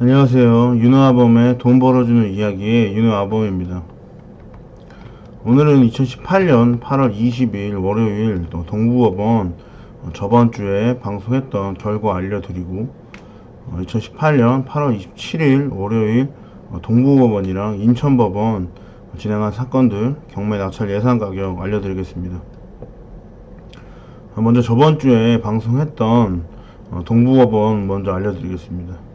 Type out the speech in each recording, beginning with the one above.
안녕하세요. 윤호아범의 돈 벌어주는 이야기의 윤호아범입니다. 오늘은 2018년 8월 20일 월요일 또 동부법원 어, 저번 주에 방송했던 결과 알려드리고 어, 2018년 8월 27일 월요일 어, 동부법원이랑 인천법원 진행한 사건들 경매 낙찰 예상 가격 알려드리겠습니다. 어, 먼저 저번 주에 방송했던 어, 동부법원 먼저 알려드리겠습니다.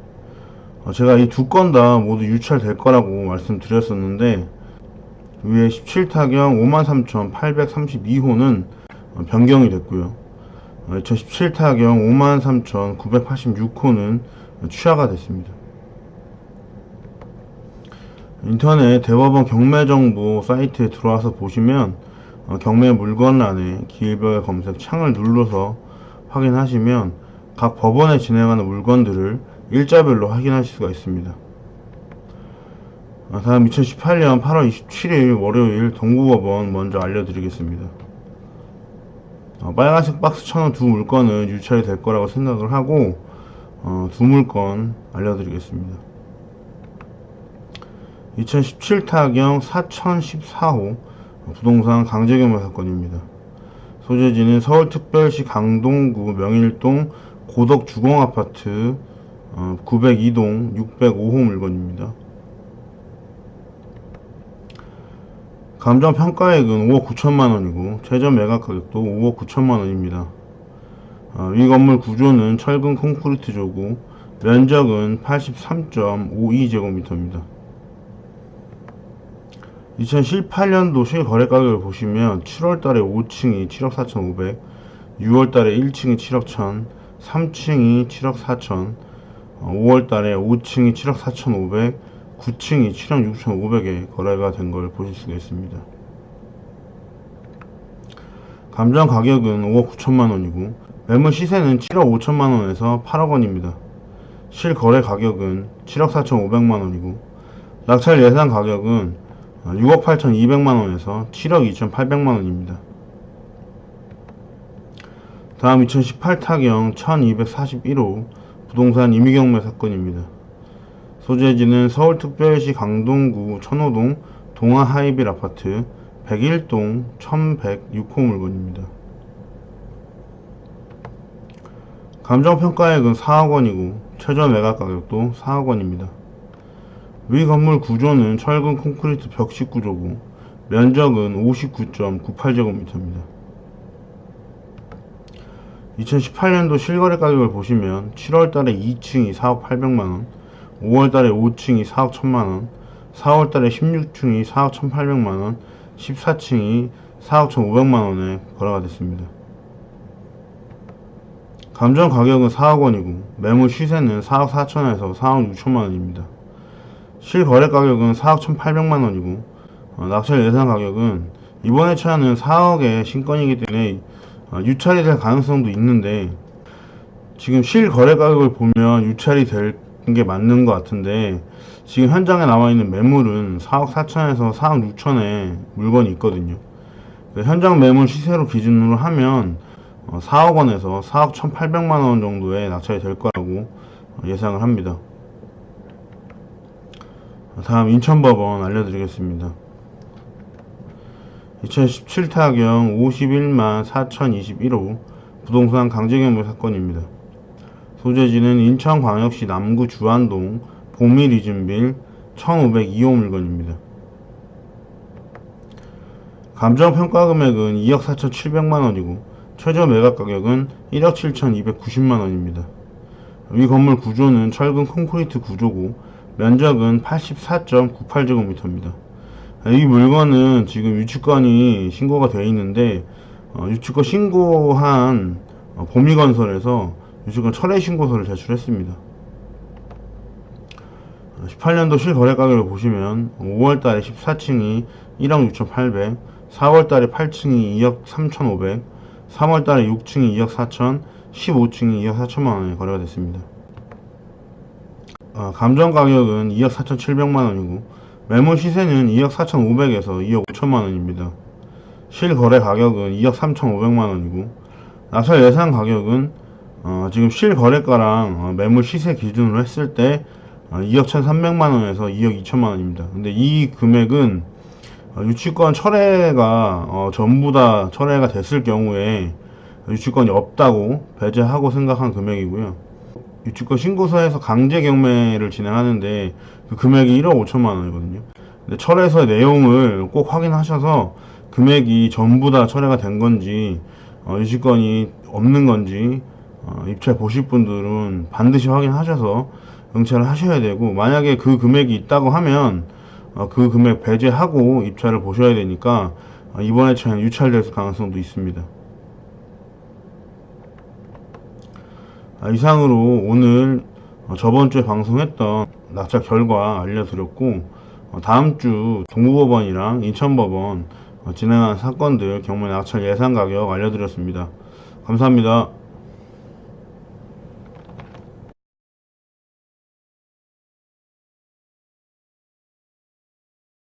어, 제가 이 두 건 다 모두 유찰될 거라고 말씀드렸었는데 위에 17타경 53,832호는 어, 변경이 됐고요. 2017타경 53,986호는 취하가 됐습니다. 인터넷 대법원 경매정보 사이트에 들어와서 보시면 어, 경매 물건란에 기일별 검색 창을 눌러서 확인하시면 각 법원에 진행하는 물건들을 일자별로 확인하실 수가 있습니다. 아, 다음 2018년 8월 27일 월요일 동부법원 먼저 알려드리겠습니다. 어, 빨간색 박스 쳐놓은 두 물건은 유찰이 될 거라고 생각을 하고 어, 두 물건 알려드리겠습니다. 2017 타경 4014호 부동산 강제경매 사건입니다. 소재지는 서울특별시 강동구 명일동 고덕주공아파트 어, 902동 605호 물건입니다. 감정 평가액은 5억 9천만 원이고 최저 매각 가격도 5억 9천만 원입니다. 어, 이 건물 구조는 철근 콘크리트조고 면적은 83.52제곱미터입니다. 2018년도 실거래 가격을 보시면 7월달에 5층이 7억 4,500, 6월달에 1층이 7억 1,000, 3층이 7억 4천, 5월달에 5층이 7억 4,500, 9층이 7억 6,500에 거래가 된 걸 보실 수가 있습니다. 감정 가격은 5억 9천만 원이고 매물 시세는 7억 5천만 원에서 8억 원입니다. 실거래 가격은 7억 4,500만 원이고 낙찰 예상 가격은 6억 8,200만 원에서 7억 2,800만 원입니다. 다음 2018 타경 1241호 부동산 임의경매 사건입니다. 소재지는 서울특별시 강동구 천호동 동아하이빌 아파트 101동 1106호 물건입니다. 감정평가액은 4억원이고 최저 매각 가격도 4억원입니다. 위 건물 구조는 철근 콘크리트 벽식 구조고 면적은 59.98제곱미터입니다. 2018년도 실거래 가격을 보시면 7월달에 2층이 4억 800만원, 5월달에 5층이 4억 1000만원, 4월달에 16층이 4억 1800만원, 14층이 4억 1500만원에 거래가 됐습니다. 감정 가격은 4억원이고 매물 시세는 4억 4천에서 4억 6천만원입니다. 실거래 가격은 4억 1800만원이고 어, 낙찰 예상 가격은 이번에 차는 4억의 신건이기 때문에 어, 유찰이 될 가능성도 있는데 지금 실거래 가격을 보면 유찰이 될 게 맞는 것 같은데 지금 현장에 나와 있는 매물은 4억 4천에서 4억 6천에 물건이 있거든요. 그 현장 매물 시세로 기준으로 하면 4억 원에서 4억 1,800만 원 정도의 낙찰이 될 거라고 예상을 합니다. 다음 인천법원 알려드리겠습니다. 2017 타경 51만 4021호 부동산 강제경매 사건입니다. 소재지는 인천광역시 남구 주안동 보미리즘빌 1502호 물건입니다. 감정평가 금액은 2억 4,700만원이고 최저 매각 가격은 1억 7,290만원입니다. 위 건물 구조는 철근 콘크리트 구조고 면적은 84.98제곱미터입니다. 이 물건은 지금 유치권이 신고가 되어 있는데 어, 유치권 신고한 어, 보미건설에서 유치권 철회 신고서를 제출했습니다. 18년도 실거래 가격을 보시면 5월달에 14층이 1억 6,800, 4월달에 8층이 2억 3,500, 3월달에 6층이 2억 4천, 15층이 2억 4천만원에 거래가 됐습니다. 어, 감정 가격은 2억 4,700만원이고 매물 시세는 2억 4,500에서 2억 5천만원입니다. 실거래 가격은 2억 3,500만원이고 낙찰 예상 가격은 어, 지금 실거래가랑 어, 매물 시세 기준으로 했을 때 2억 1,300만원에서 2억 2천만원입니다. 근데 이 금액은 어, 유치권 철회가 어, 전부 다 철회가 됐을 경우에 유치권이 없다고 배제하고 생각한 금액이고요. 유치권 신고서에서 강제 경매를 진행하는데 그 금액이 1억 5천만 원이거든요. 근데 철회서 내용을 꼭 확인하셔서 금액이 전부 다 철회가 된 건지 어, 유치권이 없는 건지 어, 입찰 보실 분들은 반드시 확인하셔서 응찰을 하셔야 되고 만약에 그 금액이 있다고 하면 어, 그 금액 배제하고 입찰을 보셔야 되니까 어, 이번에 유찰될 가능성도 있습니다. 이상으로 오늘 어, 저번 주에 방송했던 낙찰 결과 알려드렸고 어, 다음 주 동부법원이랑 인천법원 어, 진행한 사건들 경매 낙찰 예상 가격 알려드렸습니다. 감사합니다.